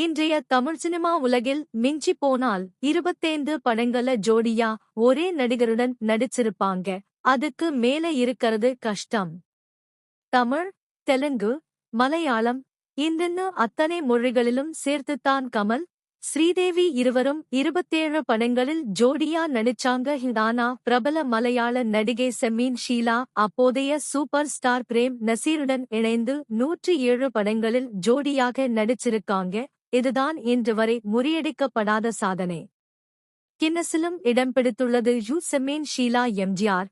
இன்றைய தமிழ் சினிமா உலகில் மிஞ்சி போனால் இருபத்தைந்து படங்கள ஜோடியா ஒரே நடிகருடன் நடிச்சிருப்பாங்க. அதுக்கு மேல இருக்கறது கஷ்டம். தமிழ் தெலுங்கு மலையாளம் இந்தின்னு அத்தனை மொழிகளிலும் சேர்த்துத்தான் கமல். ஸ்ரீதேவி இருவரும் இருபத்தேழு படங்களில் ஜோடியா நடிச்சாங்க. ஹிதானா பிரபல மலையாள நடிகை செமீன் ஷீலா அப்போதைய சூப்பர் ஸ்டார் பிரேம் நசீருடன் இணைந்து நூற்றி ஏழு படங்களில் ஜோடியாக நடிச்சிருக்காங்க. இதுதான் இன்று வரை முறியடிக்கப்படாத சாதனை. கின்னஸிலும் இடம் பிடித்துள்ளது யு செம்மீன் ஷீலா எம்ஜிஆர்.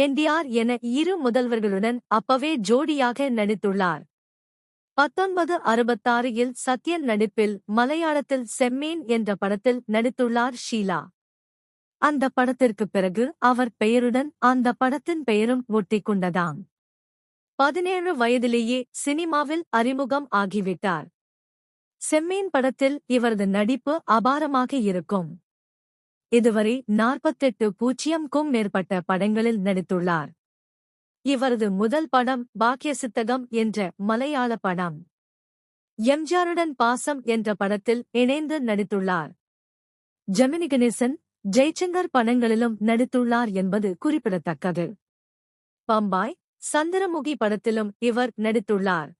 என்டிஆர் என இரு முதல்வர்களுடன் அப்பவே ஜோடியாக நடித்துள்ளார். பத்தொன்பது அறுபத்தாறில் சத்யன் நடிப்பில் மலையாளத்தில் செம்மீன் என்ற படத்தில் நடித்துள்ளார் ஷீலா. அந்த படத்திற்குப் பிறகு அவர் பெயருடன் அந்த படத்தின் பெயரும் ஒட்டிக் கொண்டதாம் பதினேழு வயதிலேயே சினிமாவில் அறிமுகம் ஆகிவிட்டார். செம்மீன் படத்தில் இவரது நடிப்பு அபாரமாக இருக்கும். இதுவரை நாற்பத்தெட்டு பூஜ்ஜியம்க்கும் மேற்பட்ட படங்களில் நடித்துள்ளார். இவரது முதல் படம் பாக்கியசித்தகம் என்ற மலையாள படம். எம்ஜிஆருடன் பாசம் என்ற படத்தில் இணைந்து நடித்துள்ளார். ஜெமினி கணேசன் ஜெய்சங்கர் படங்களிலும் நடித்துள்ளார் என்பது குறிப்பிடத்தக்கது. பம்பாய் சந்திரமுகி படத்திலும் இவர் நடித்துள்ளார்.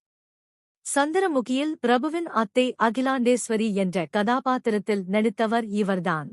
சந்திரமுகியில் பிரபுவின் அத்தை அகிலாண்டேஸ்வரி என்ற கதாபாத்திரத்தில் நடித்தவர் இவர்தான்.